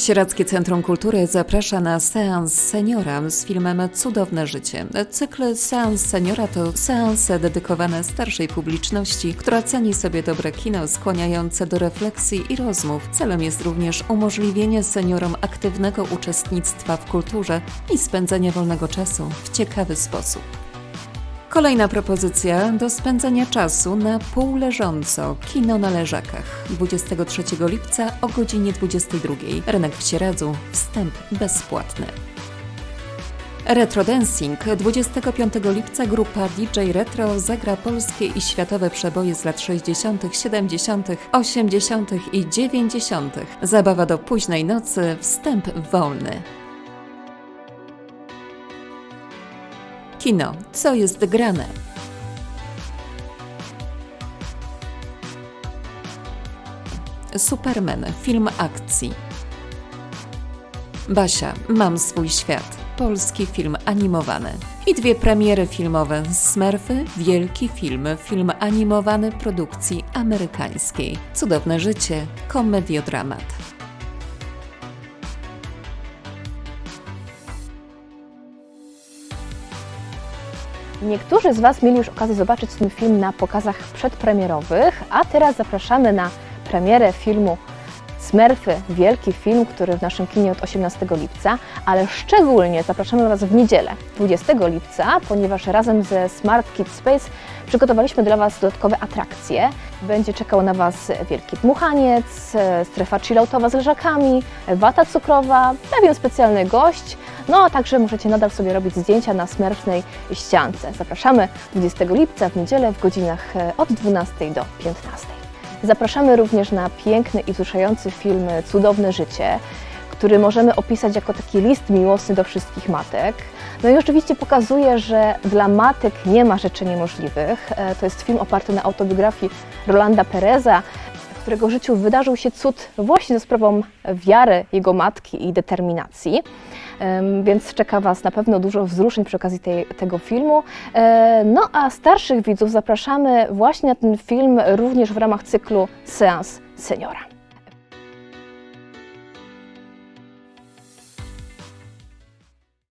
Sieradzkie Centrum Kultury zaprasza na seans seniora z filmem Cudowne Życie. Cykl Seans Seniora to seanse dedykowane starszej publiczności, która ceni sobie dobre kino skłaniające do refleksji i rozmów. Celem jest również umożliwienie seniorom aktywnego uczestnictwa w kulturze i spędzenia wolnego czasu w ciekawy sposób. Kolejna propozycja do spędzenia czasu na półleżąco kino na leżakach 23 lipca o godzinie 22. Rynek w Sieradzu. Wstęp bezpłatny. Retro Dancing 25 lipca grupa DJ Retro zagra polskie i światowe przeboje z lat 60., 70., 80. i 90. Zabawa do późnej nocy, wstęp wolny. Kino. Co jest grane? Superman. Film akcji. Basia. Mam swój świat. Polski film animowany. I dwie premiery filmowe. Smurfy. Wielki film. Film animowany produkcji amerykańskiej. Cudowne życie. Komediodramat. Niektórzy z Was mieli już okazję zobaczyć ten film na pokazach przedpremierowych, a teraz zapraszamy na premierę filmu Smurfy, wielki film, który w naszym kinie od 18 lipca, ale szczególnie zapraszamy Was w niedzielę, 20 lipca, ponieważ razem ze Smart Kids Space przygotowaliśmy dla Was dodatkowe atrakcje. Będzie czekał na Was wielki dmuchaniec, strefa chilloutowa z leżakami, wata cukrowa, pewien specjalny gość, no a także możecie nadal sobie robić zdjęcia na smerfnej ściance. Zapraszamy 20 lipca w niedzielę w godzinach e, od 12 do 15. Zapraszamy również na piękny i wzruszający film Cudowne Życie, który możemy opisać jako taki list miłosny do wszystkich matek. No i oczywiście pokazuje, że dla matek nie ma rzeczy niemożliwych. E, To jest film oparty na autobiografii Rolanda Pereza, w którego życiu wydarzył się cud właśnie za sprawą wiary jego matki i determinacji. Więc czeka Was na pewno dużo wzruszeń przy okazji tej, tego filmu. E, No a starszych widzów zapraszamy właśnie na ten film również w ramach cyklu Seans Seniora.